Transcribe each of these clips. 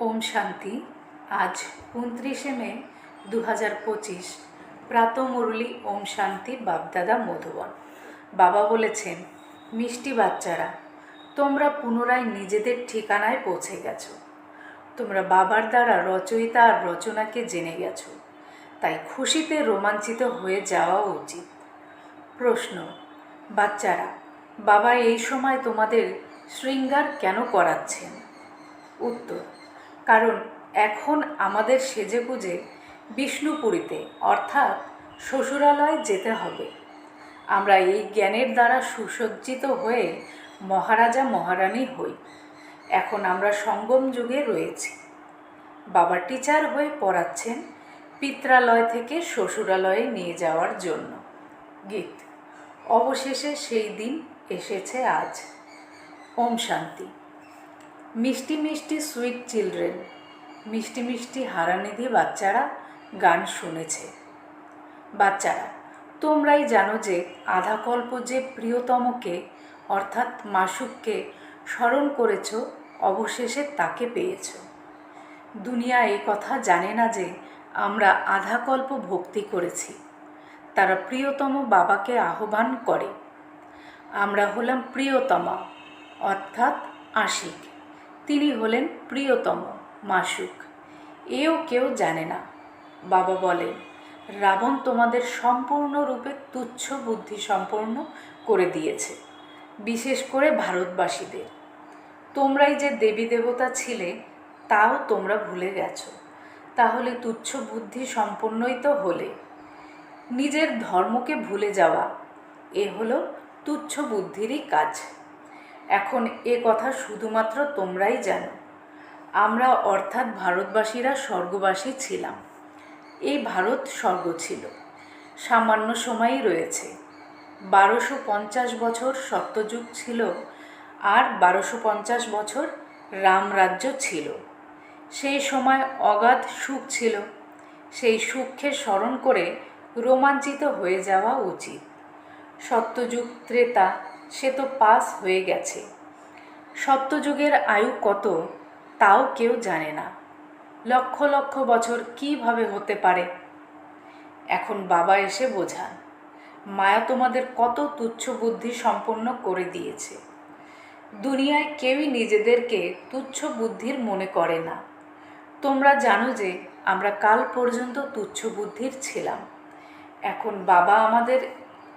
ওম শান্তি। আজ উনত্রিশে মে দু হাজার পঁচিশ। প্রাত মুরলি ওম শান্তি বাপদাদা মধুবন। বাবা বলেছেন, মিষ্টি বাচ্চারা, তোমরা পুনরায় নিজেদের ঠিকানায় পৌঁছে গেছো। তোমরা বাবার দ্বারা রচয়িতা আর রচনাকে জেনে গেছো। তাই খুশিতে রোমাঞ্চিত হয়ে যাওয়া উচিত। প্রশ্ন, বাচ্চারা, বাবা এই সময় তোমাদের শৃঙ্গার কেন করাচ্ছেন? উত্তর কারণ এখন আমাদের সেজেগুজে বিষ্ণুপুরীতে, অর্থাৎ শ্বশুরালয় যেতে হবে। আমরা এই জ্ঞানের দ্বারা সুসজ্জিত হয়ে মহারাজা মহারানী হই। এখন আমরা সঙ্গম যুগে রয়েছি। বাবা টিচার হয়ে পড়াচ্ছেন পিত্রালয় থেকে শ্বশুরালয়ে নিয়ে যাওয়ার জন্য। গীত। অবশেষে সেই দিন এসেছে আজ। ওম শান্তি। মিষ্টি মিষ্টি সুইট চিলড্রেন, মিষ্টি মিষ্টি হারানিধি বাচ্চারা গান শুনেছে। বাচ্চারা, তোমরাই জানো যে আধাকল্প যে প্রিয়তমকে, অর্থাৎ মাসুককে, স্মরণ করেছ, অবশেষে তাকে পেয়েছ। দুনিয়া এই কথা জানে না যে আমরা আধাকল্প ভক্তি করেছি। তারা প্রিয়তম বাবাকে আহ্বান করে। আমরা হলাম প্রিয়তমা, অর্থাৎ আশিক। তিনি হলেন প্রিয়তম মাসুক। এও কেউ জানে না। বাবা বলেন, রাবণ তোমাদের সম্পূর্ণরূপে তুচ্ছ বুদ্ধি সম্পন্ন করে দিয়েছে, বিশেষ করে ভারতবাসীদের। তোমরাই যে দেবী দেবতা ছিলে, তাও তোমরা ভুলে গেছো। তাহলে তুচ্ছ বুদ্ধি সম্পন্নই তো হলে। নিজের ধর্মকে ভুলে যাওয়া, এ হলো তুচ্ছ বুদ্ধিরই কাজ। এখন এ কথা শুধুমাত্র তোমরাই জানো। আমরা অর্থাৎ ভারতবাসীরা স্বর্গবাসী ছিলাম। এই ভারত স্বর্গ ছিল। সামান্য সময়ই রয়েছে। বারোশো পঞ্চাশ বছর সত্যযুগ ছিল আর বারোশো পঞ্চাশ বছর রামরাজ্য ছিল। সেই সময় অগাধ সুখ ছিল। সেই সুখকে স্মরণ করে রোমাঞ্চিত হয়ে যাওয়া উচিত। সত্যযুগ ত্রেতা সে তো পাস হয়ে গেছে। সত্যযুগের আয়ু কত তাও কেউ জানে না। লক্ষ লক্ষ বছর কীভাবে হতে পারে? এখন বাবা এসে বোঝান, মায়া তোমাদের কত তুচ্ছ বুদ্ধি সম্পন্ন করে দিয়েছে। দুনিয়ায় কেউই নিজেদেরকে তুচ্ছ বুদ্ধির মনে করে না। তোমরা জানো যে আমরা কাল পর্যন্ত তুচ্ছ বুদ্ধির ছিলাম। এখন বাবা আমাদের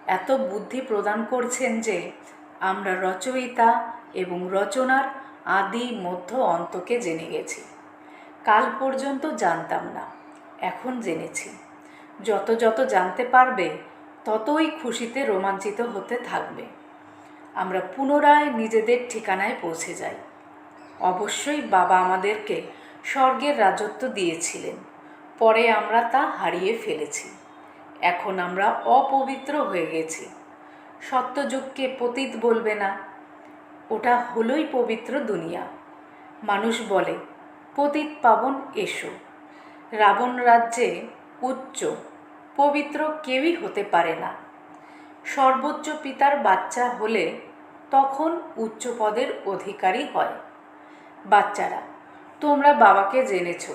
এত বুদ্ধি প্রদান করছেন যে আমরা রচয়িতা এবং রচনার আদি মধ্য অন্তকে জেনে গেছি। কাল পর্যন্ত জানতাম না, এখন জেনেছি। যত যত জানতে পারবে, ততই খুশিতে রোমাঞ্চিত হতে থাকবে। আমরা পুনরায় নিজেদের ঠিকানায় পৌঁছে যাই। অবশ্যই বাবা আমাদেরকে স্বর্গের রাজত্ব দিয়েছিলেন, পরে আমরা তা হারিয়ে ফেলেছি। এখন আমরা অপবিত্র হয়ে গেছি। সত্যযুগকে পতীত বলবে না। ওটা হলোই পবিত্র দুনিয়া। মানুষ বলে, পতিত পাবন এসো। রাবণ রাজ্যে উচ্চ, পবিত্র কেউই হতে পারে না। সর্বোচ্চ পিতার বাচ্চা হলে তখন উচ্চ পদের অধিকারী হয়। বাচ্চারা, তোমরা বাবাকে জেনেছ,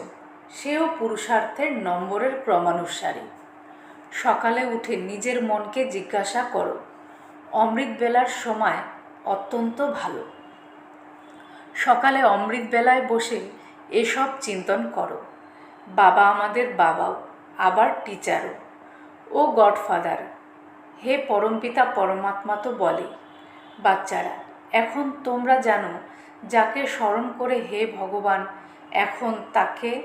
সেও পুরুষার্থের নম্বরের ক্রমানুসারী। সকালে উঠে নিজের মনকে জিজ্ঞাসা করো। অমৃত বেলার সময় অত্যন্ত ভালো। সকালে অমৃত বেলায় বসে এসব চিন্তন করো। বাবা আমাদের বাবাও, আবার টিচারও। ও গডফাদার। হে পরমপিতা পরমাত্মা তো বলে, বাচ্চারা, এখন তোমরা জানো যাকে স্মরণ করে হে ভগবান, এখন তাকে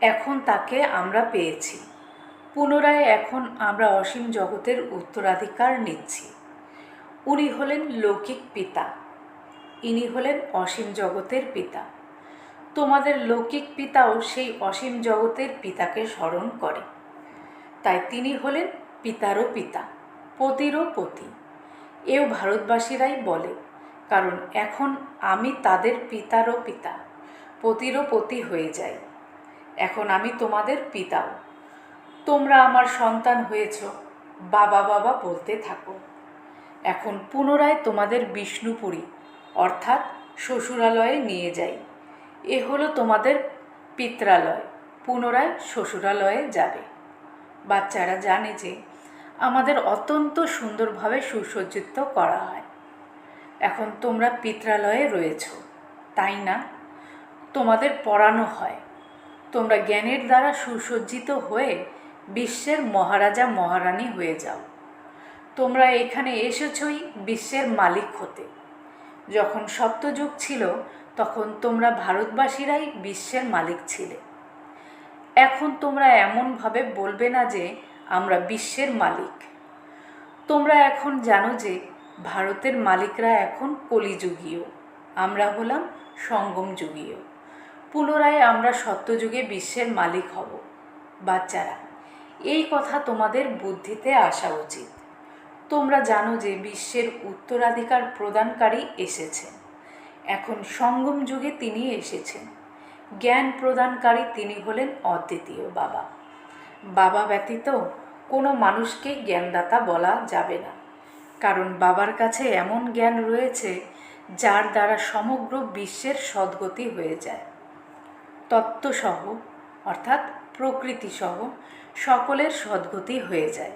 এখন তাকে আমরা পেয়েছি। পুনরায় এখন আমরা অসীম জগতের উত্তরাধিকার নিচ্ছি। উনি হলেন লৌকিক পিতা। ইনি হলেন অসীম জগতের পিতা। তোমাদের লৌকিক পিতাও সেই অসীম জগতের পিতাকে স্মরণ করে। তাই তিনি হলেন পিতারও পিতা, পতিরও পতি। এও ভারতবাসীরাই বলে, কারণ এখন আমি তাদের পিতারও পিতা, পতিরও পতি হয়ে যাই। এখন আমি তোমাদের পিতাও। তোমরা আমার সন্তান হয়েছ, বাবা বাবা বলতে থাকো। এখন পুনরায় তোমাদের বিষ্ণুপুরী, অর্থাৎ শ্বশুরালয়ে নিয়ে যাই। এ হলো তোমাদের পিত্রালয়, পুনরায় শ্বশুরালয়ে যাবে। বাচ্চারা জানে যে আমাদের অত্যন্ত সুন্দরভাবে সুসজ্জিত করা হয়। এখন তোমরা পিত্রালয়ে রয়েছ, তাই না? তোমাদের পড়ানো হয়। তোমরা জ্ঞানের দ্বারা সুসজ্জিত হয়ে বিশ্বের মহারাজা মহারানী হয়ে যাও। তোমরা এখানে এসেছই বিশ্বের মালিক হতে। যখন সত্যযুগ ছিল, তখন তোমরা ভারতবাসীরাই বিশ্বের মালিক ছিলে। এখন তোমরা এমনভাবে বলবে না যে, আমরা বিশ্বের মালিক। তোমরা এখন জানো যে, ভারতের মালিকরা এখন কলিযুগীয়। আমরা হলাম সঙ্গম যুগীয় পুনরায় আমরা সত্যযুগে বিশ্বের মালিক হব, বাচ্চারা। এই কথা তোমাদের বুদ্ধিতে আসা উচিত। তোমরা জানো যে বিশ্বের উত্তরাধিকার প্রদানকারী এসেছেন। এখন সঙ্গম যুগে তিনি এসেছেন। জ্ঞান প্রদানকারী তিনি হলেন অদ্বিতীয় বাবা। বাবা ব্যতীত কোনো মানুষকে জ্ঞানদাতা বলা যাবে না। কারণ বাবার কাছে এমন জ্ঞান রয়েছে যার দ্বারা সমগ্র বিশ্বের সদ্গতি হয়ে যায়। তত্ত্বসহ অর্থাৎ প্রকৃতিসহ সকলের সদ্গতি হয়ে যায়।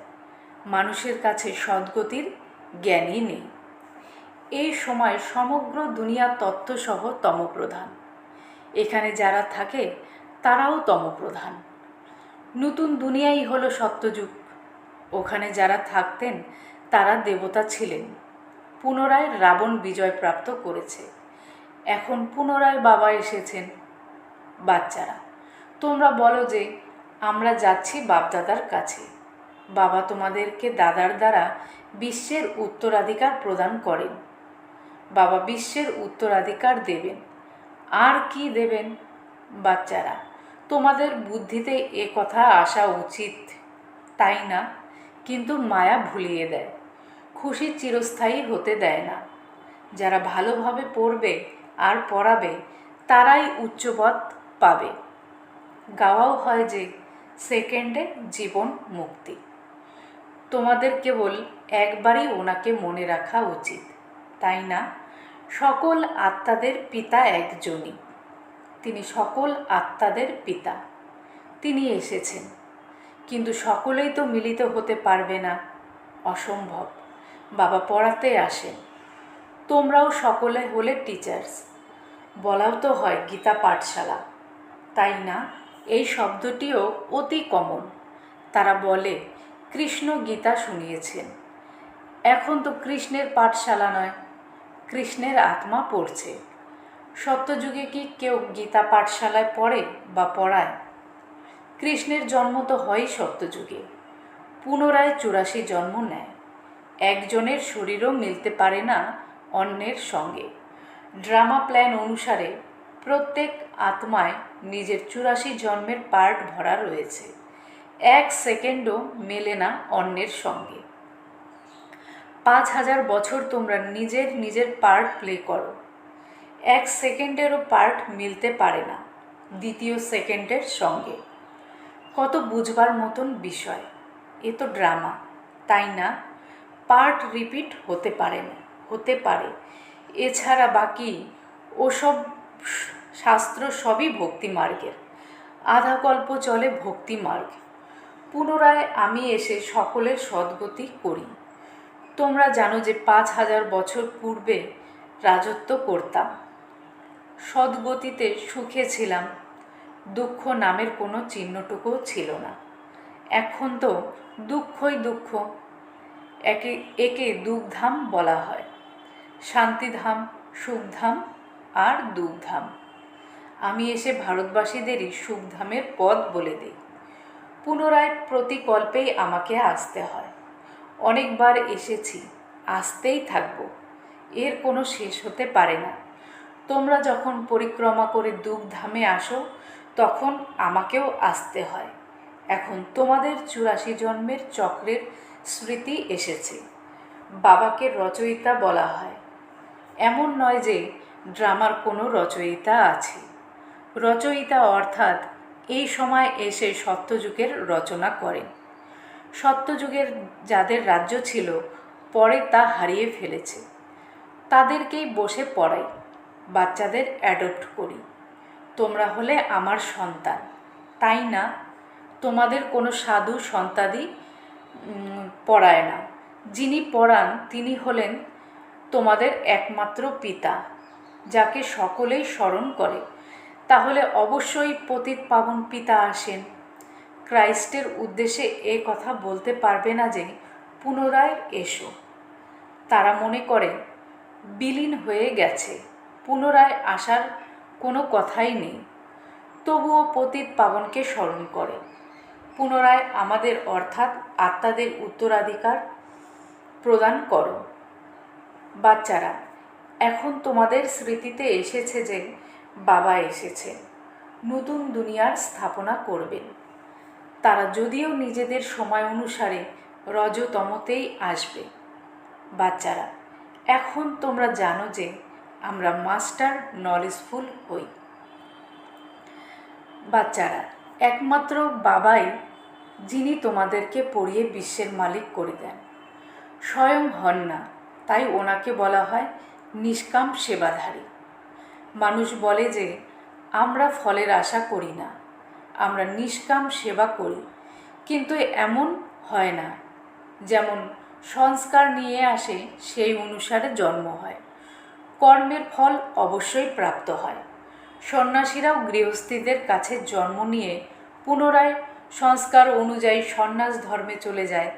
মানুষের কাছে সদ্গতির জ্ঞানই নেই। এই সময় সমগ্র দুনিয়া তত্ত্বসহ তমপ্রধান। এখানে যারা থাকে, তারাও তমপ্রধান। নতুন দুনিয়াই হলো সত্যযুগ। ওখানে যারা থাকতেন, তারা দেবতা ছিলেন। পুনরায় রাবণ বিজয় প্রাপ্ত করেছে। এখন পুনরায় বাবা এসেছেন, বাচ্চারা। তোমরা বলো যে, আমরা যাচ্ছি বাপদাদার কাছে। বাবা তোমাদেরকে দাদার দ্বারা বিশ্বের উত্তরাধিকার প্রদান করেন। বাবা বিশ্বের উত্তরাধিকার দেবেন। আর কি দেবেন, বাচ্চারা? তোমাদের বুদ্ধিতে এ কথা আসা উচিত, তাই না? কিন্তু মায়া ভুলিয়ে দেয়। খুশি চিরস্থায়ী হতে দেয় না। যারা ভালোভাবে পড়বে আর পড়াবে, তারাই উচ্চপথ পাবে। গাওয়াও হয় যে সেকেন্ডে জীবন মুক্তি। তোমাদের কেবল একবারই ওনাকে মনে রাখা উচিত, তাই না? সকল আত্মাদের পিতা একজনই। তিনি সকল আত্মাদের পিতা। তিনি এসেছেন। কিন্তু সকলেই তো মিলিত হতে পারবে না। অসম্ভব। বাবা পড়াতে আসেন। তোমরাও সকলে হলে টিচার্স বলাও তো হয় গীতা পাঠশালা। তাই না? এই শব্দটিও অতি কমন। তারা বলে, কৃষ্ণ গীতা শুনিয়েছেন। এখন তো কৃষ্ণের পাঠশালা নয়, কৃষ্ণের আত্মা পড়ছে। সত্যযুগে কি কেউ গীতা পাঠশালায় পড়ে বা পড়ায়? কৃষ্ণের জন্ম তো হয়ই সত্যযুগে। পুনরায় চুরাশি জন্ম নেয়। একজনের শরীরও মিলতে পারে না অন্যের সঙ্গে। ড্রামা প্ল্যান অনুসারে প্রত্যেক আত্মায় নিজের চুরাশি জন্মের পার্ট ভরা রয়েছে। এক সেকেন্ডও মেলে না অন্যের সঙ্গে। পাঁচ হাজার বছর তোমরা নিজের নিজের পার্ট প্লে করো। এক সেকেন্ডেরও পার্ট মিলতে পারে না দ্বিতীয় সেকেন্ডের সঙ্গে। কত বুঝবার মতন বিষয়। এ তো ড্রামা। তাই না? পার্ট রিপিট হতে পারে না, হতে পারে। এছাড়া বাকি ওসব শাস্ত্র সবই ভক্তি মার্গের। আধা কল্প চলে ভক্তি মার্গ। পুনরায় আমি এসে সকলের সদ্গতি করি। তোমরা জানো যে পাঁচ হাজার বছর পূর্বে রাজত্ব করতাম। সদ্গতিতে সুখে ছিলাম। দুঃখ নামের কোনো চিহ্নটুকুও ছিল না। এখন তো দুঃখই দুঃখ। একে একে দুঃখধাম বলা হয়। শান্তিধাম, সুখধাম আর দুঃখধাম আমি এসে ভারতবাসীদেরই সুখধামের পথ বলে দিই। পুনরায় প্রতিকল্পেই আমাকে আসতে হয়। অনেকবার এসেছি, আসতেই থাকব। এর কোনো শেষ হতে পারে না। তোমরা যখন পরিক্রমা করে দুঃখধামে আসো, তখন আমাকেও আসতে হয়। এখন তোমাদের চুরাশি জন্মের চক্রের স্মৃতি এসেছে। বাবাকে রচয়িতা বলা হয়। এমন নয় যে ড্রামার কোনো রচয়িতা আছে। রচয়িতা অর্থাৎ এই সময় এসে সত্যযুগের রচনা করেন। সত্যযুগের যাদের রাজ্য ছিল পরে তা হারিয়ে ফেলেছে। তাদেরকেই বসে পড়াই বাচ্চাদের অ্যাডপ্ট করি। তোমরা হলে আমার সন্তান। তাই না? তোমাদের কোনো সাধু সন্তাদি উম, পড়ায় না। যিনি পড়ান তিনি হলেন তোমাদের একমাত্র পিতা। যাকে সকলেই স্মরণ করে। তাহলে অবশ্যই পতিত পাবন পিতা আসেন। ক্রাইস্টের উদ্দেশ্যে এ কথা বলতে পারবে না যে পুনরায় এসো। তারা মনে করে, বিলীন হয়ে গেছে, পুনরায় আসার কোনো কথাই নেই। তবুও পতিত পাবনকে স্মরণ করে। পুনরায় আমাদের অর্থাৎ আত্মাদের উত্তরাধিকার প্রদান করো। বাচ্চারা এখন তোমাদের স্মৃতিতে এসেছে যে বাবা এসেছে, নতুন দুনিয়ার স্থাপনা করবেন। তারা যদিও নিজেদের সময় অনুসারে রজতমতেই আসবে। বাচ্চারা, এখন তোমরা জানো যে আমরা মাস্টার নলেজফুল হই। বাচ্চারা, একমাত্র বাবাই যিনি তোমাদেরকে পড়িয়ে বিশ্বের মালিক করে দেন। স্বয়ং হন না, তাই ওনাকে বলা হয় নিষ্কাম সেবাধারী। মানুষ বলে যে, আমরা ফলের আশা করি না, আমরা নিষ্কাম সেবা করি, কিন্তু এমন হয় না। যেমন, সংস্কার নিয়ে আসে সেই অনুসারে জন্ম হয়। কর্মের ফল অবশ্যই প্রাপ্ত হয়। সন্ন্যাসীরাও গৃহস্থীদের কাছে জন্ম নিয়ে পুনরায় সংস্কার অনুযায়ী সন্ন্যাস ধর্মে চলে যায়।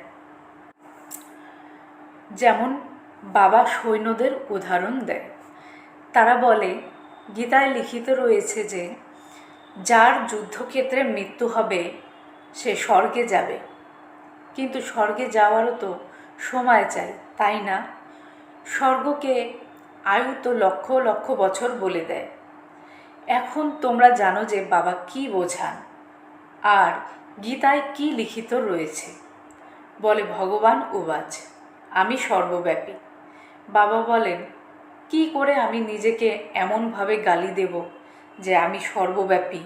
যেমন বাবা সৈন্যদের উদাহরণ দেয়। তারা বলে, গীতায় লিখিত রয়েছে যে, যার যুদ্ধক্ষেত্রে মৃত্যু হবে, সে স্বর্গে যাবে। কিন্তু স্বর্গে যাওয়ারও তো সময় চাই, তাই না? স্বর্গকে আয়ু তো লক্ষ লক্ষ বছর বলে দেয়। এখন তোমরা জানো যে বাবা কি বোঝান। আর গীতায় কি লিখিত রয়েছে। বলে, ভগবান উবাচ, আমি সর্বব্যাপী। বাবা বলেন, কি করে আমি নিজেকে এমনভাবে গালি দেব যে আমি সর্বব্যাপী?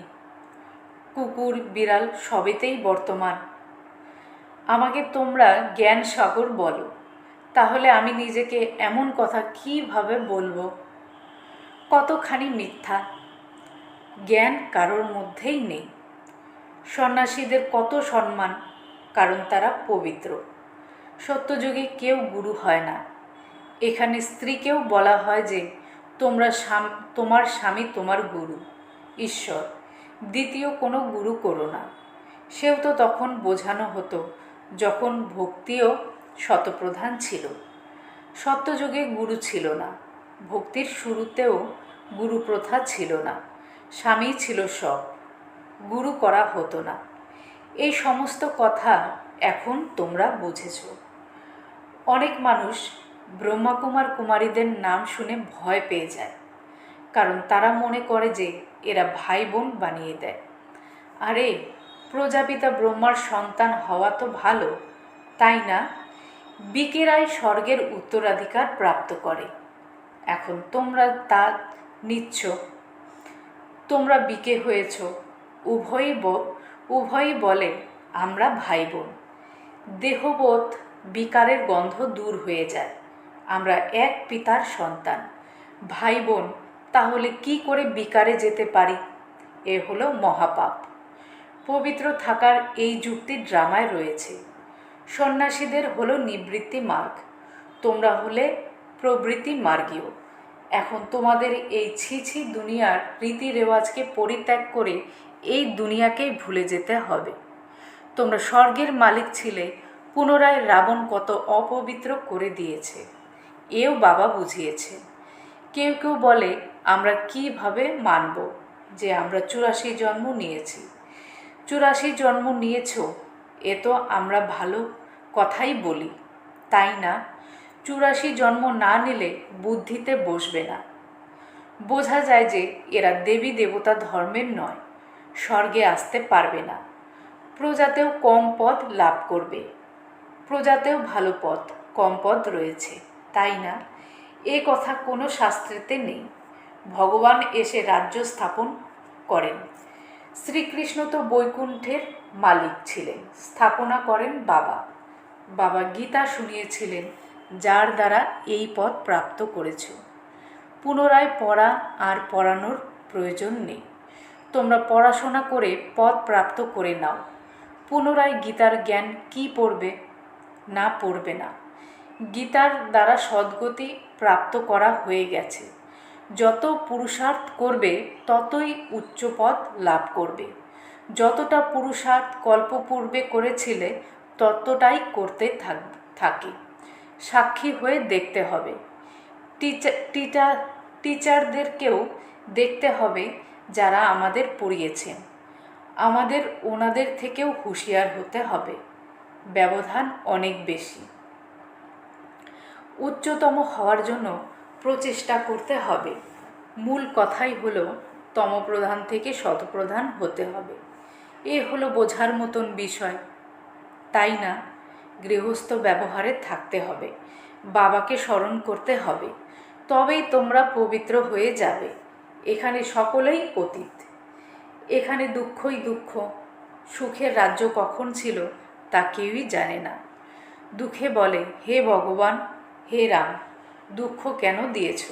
কুকুর, বিড়াল সবেতেই বর্তমান। আমাকে তোমরা জ্ঞান সাগর বলো, তাহলে আমি নিজেকে এমন কথা কীভাবে বলব? কতখানি মিথ্যা? জ্ঞান কারোর মধ্যেই নেই। সন্ন্যাসীদের কত সম্মান, কারণ তারা পবিত্র। সত্যযুগে কেউ গুরু হয় না। এখানে স্ত্রীকেও বলা হয় যে, তোমরা তোমার স্বামী তোমার গুরু। ঈশ্বর, দ্বিতীয় কোনো গুরু করো না। সেও তো তখন বোঝানো হতো যখন ভক্তিও শতপ্রধান ছিল। সত্যযুগে গুরু ছিল না। ভক্তির শুরুতেও গুরু প্রথা ছিল না। স্বামী ছিল সব। গুরু করা হতো না। এই সমস্ত কথা এখন তোমরা বুঝেছ। অনেক মানুষ ব্রহ্মাকুমার কুমারীদের নাম শুনে ভয় পেয়ে যায়, কারণ তারা মনে করে যে এরা ভাই বোন বানিয়ে দেয়। আরে, প্রজাপিতা ব্রহ্মার সন্তান হওয়া তো ভালো, তাই না? বিকেরাই স্বর্গের উত্তরাধিকার প্রাপ্ত করে। এখন তোমরা তা নিচ্ছ। তোমরা বিকে হয়েছ। উভয়ই উভয়ই বলে, আমরা ভাই বোন দেহবোধ বিকারের গন্ধ দূর হয়ে যায়। আমরা এক পিতার সন্তান। ভাই বোন তাহলে কি করে বিকারে যেতে পারি? এ হলো মহাপাপ। পবিত্র থাকার এই যুক্তি ড্রামায় রয়েছে। সন্ন্যাসীদের হলো নিবৃত্তি মার্গ। তোমরা হলে প্রবৃত্তি মার্গীয়। এখন তোমাদের এই ছি ছি দুনিয়ার রীতি রেওয়াজকে পরিত্যাগ করে এই দুনিয়াকেই ভুলে যেতে হবে। তোমরা স্বর্গের মালিক ছিলে, পুনরায় রাবণ কত অপবিত্র করে দিয়েছে। এও বাবা বুঝিয়েছে। কেউ কেউ বলে, আমরা কীভাবে মানব যে আমরা চুরাশি জন্ম নিয়েছি? চুরাশি জন্ম নিয়েছ, এ তো আমরা ভালো কথাই বলি। তাই না? চুরাশি জন্ম না নিলে বুদ্ধিতে বসবে না। বোঝা যায় যে এরা দেবী দেবতা ধর্মের নয়, স্বর্গে আসতে পারবে না। প্রজাতেও কম পদ লাভ করবে। প্রজাতেও ভালো পদ কম পদ রয়েছে। তাই না? এ কথা কোনো শাস্ত্রেতে নেই। ভগবান এসে রাজ্য স্থাপন করেন। শ্রীকৃষ্ণ তো বৈকুণ্ঠের মালিক ছিলেন, স্থাপনা করেন বাবা। বাবা গীতা শুনিয়েছিলেন, যার দ্বারা এই পদ প্রাপ্ত করেছ। পুনরায় পড়া আর পড়ানোর প্রয়োজন নেই। তোমরা পড়াশোনা করে পদ প্রাপ্ত করে নাও। পুনরায় গীতার জ্ঞান কি পড়বে? না পড়বে না। গীতার দ্বারা সদ্গতি প্রাপ্ত করা হয়ে গেছে। যত পুরুষার্থ করবে, ততই উচ্চ পদ লাভ করবে। যতটা পুরুষার্থ কল্পপূর্বে করেছিলে, ততটাই করতে থাক থাকে। সাক্ষী হয়ে দেখতে হবে। টিচার টিচার টিচারদেরকেও দেখতে হবে যারা আমাদের পড়িয়েছেন। আমাদের ওনাদের থেকেও হুঁশিয়ার হতে হবে। ব্যবধান অনেক বেশি। উচ্চতম হওয়ার জন্য প্রচেষ্টা করতে হবে। মূল কথাই হলো, তমপ্রধান থেকে শতপ্রধান হতে হবে। এ হলো বোঝার মতন বিষয়। তাই না? গৃহস্থ ব্যবহারে থাকতে হবে। বাবাকে স্মরণ করতে হবে। তবেই তোমরা পবিত্র হয়ে যাবে। এখানে সকলেই অতীত। এখানে দুঃখই দুঃখ। সুখের রাজ্য কখন ছিল তা কেউই জানে না। দুঃখে বলে, হে ভগবান হে রাম, দুঃখ কেন দিয়েছ?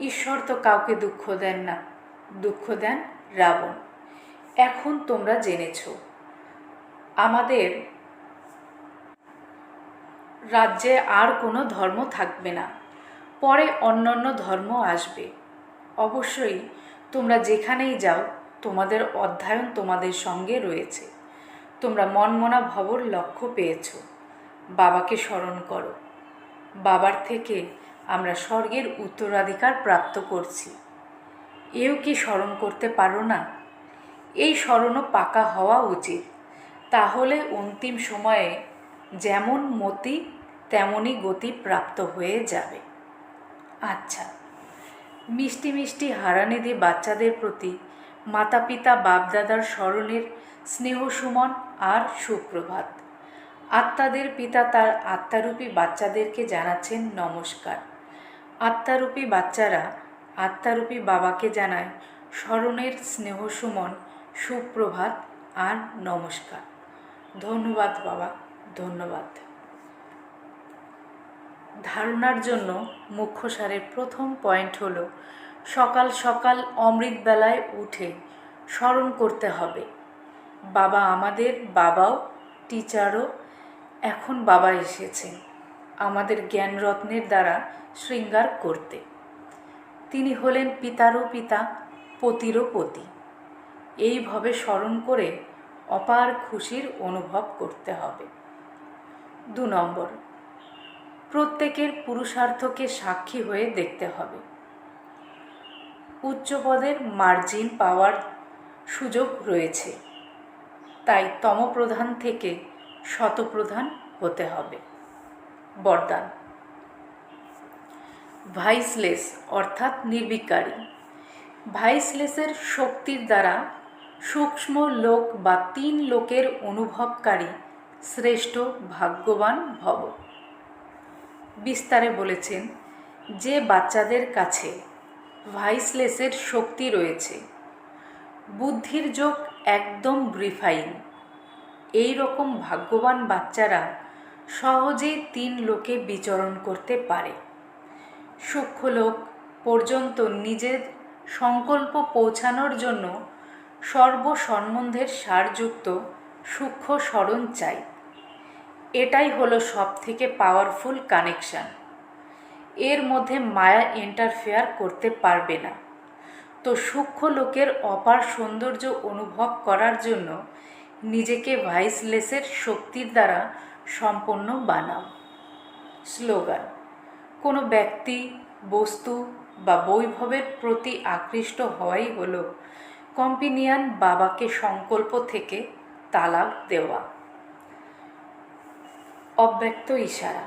ঈশ্বর তো কাউকে দুঃখ দেন না। দুঃখ দেন রাবণ। এখন তোমরা জেনেছ। আমাদের রাজ্যে আর কোনো ধর্ম থাকবে না। পরে অন্যান্য ধর্ম আসবে। অবশ্যই তোমরা যেখানেই যাও, তোমাদের অধ্যয়ন তোমাদের সঙ্গে রয়েছে। তোমরা মনমনা ভবর লক্ষ্য পেয়েছ। বাবাকে স্মরণ করো। বাবার থেকে আমরা স্বর্গের উত্তরাধিকার প্রাপ্ত করছি। এও কি স্মরণ করতে পারো না? এই স্মরণও পাকা হওয়া উচিত। তাহলে অন্তিম সময়ে যেমন মতি, তেমনই গতি প্রাপ্ত হয়ে যাবে। আচ্ছা মিষ্টি মিষ্টি হারানিধি বাচ্চাদের প্রতি মাতা পিতা বাপদাদার স্মরণের স্নেহ সুমন আর সুপ্রভাত। আত্মাদের পিতা তার আত্মারূপী বাচ্চাদেরকে জানাচ্ছেন নমস্কার। আত্মারূপী বাচ্চারা আত্মারূপী বাবাকে জানায়, স্মরণের স্নেহ সুমন, সুপ্রভাত আর নমস্কার। ধন্যবাদ বাবা, ধন্যবাদ। ধারণার জন্য মুখ্য সারের প্রথম পয়েন্ট হলো, সকাল সকাল অমৃত বেলায় উঠে স্মরণ করতে হবে। বাবা আমাদের, বাবাও, টিচারও এখন বাবা এসেছেন আমাদের জ্ঞান রত্নের দ্বারা শৃঙ্গার করতে। তিনি হলেন পিতারও পিতা, পতিরও পতি। এইভাবে স্মরণ করে অপার খুশির অনুভব করতে হবে। দু নম্বর, প্রত্যেকের পুরুষার্থকে সাক্ষী হয়ে দেখতে হবে। উচ্চপদের মার্জিন পাওয়ার সুযোগ রয়েছে। তাই তমপ্রধান থেকে শতপ্রধান হতে হবে। বরদান। ভাইসলেস অর্থাৎ নির্বিকারী। ভাইসলেসের শক্তির দ্বারা সূক্ষ্ম লোক বা তিন লোকের অনুভবকারী শ্রেষ্ঠ ভাগ্যবান ভব। বিস্তারে বলেছেন, যে বাচ্চাদের কাছে ভাইসলেসের শক্তি রয়েছে, বুদ্ধির যোগ একদম ব্রিফাইন এই রকম ভাগ্যবান বাচ্চারা সহজেই তিন লোকে বিচরণ করতে পারে। সূক্ষ্ম লোক পর্যন্ত নিজের সংকল্প পৌঁছানোর জন্য সর্বসম্বন্ধের সারযুক্ত সূক্ষ্ম স্মরণ চাই। এটাই হলো সব থেকে পাওয়ারফুল কানেকশান এর মধ্যে মায়া ইন্টারফেয়ার করতে পারবে না। তো সূক্ষ্ম লোকের অপার সৌন্দর্য অনুভব করার জন্য নিজেকে ভাইসলেসের শক্তির দ্বারা সম্পন্ন বানাও। স্লোগান, কোনো ব্যক্তি, বস্তু বা বৈভবের প্রতি আকৃষ্ট হওয়াই হলো কম্পিনিয়ান বাবাকে সংকল্প থেকে তালাক দেওয়া। অব্যক্ত ইশারা,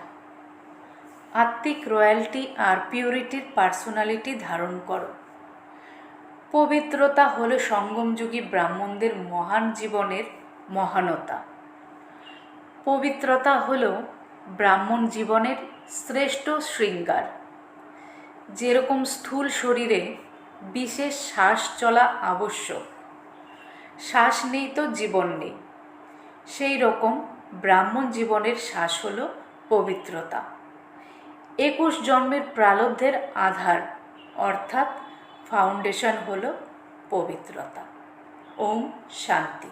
আত্মিক রয়্যালটি আর পিউরিটির পার্সোনালিটি ধারণ করো। পবিত্রতা হলো সঙ্গমযুগী ব্রাহ্মণদের মহান জীবনের মহানতা। পবিত্রতা হল ব্রাহ্মণ জীবনের শ্রেষ্ঠ শৃঙ্গার। যেরকম স্থূল শরীরে বিশেষ শ্বাস চলা আবশ্যক, শ্বাস নেই তো জীবন নেই। সেই রকম ব্রাহ্মণ জীবনের শ্বাস হল পবিত্রতা। একুশ জন্মের প্রালব্ধের আধার, অর্থাৎ ফাউন্ডেশন হল পবিত্রতা। ওম শান্তি।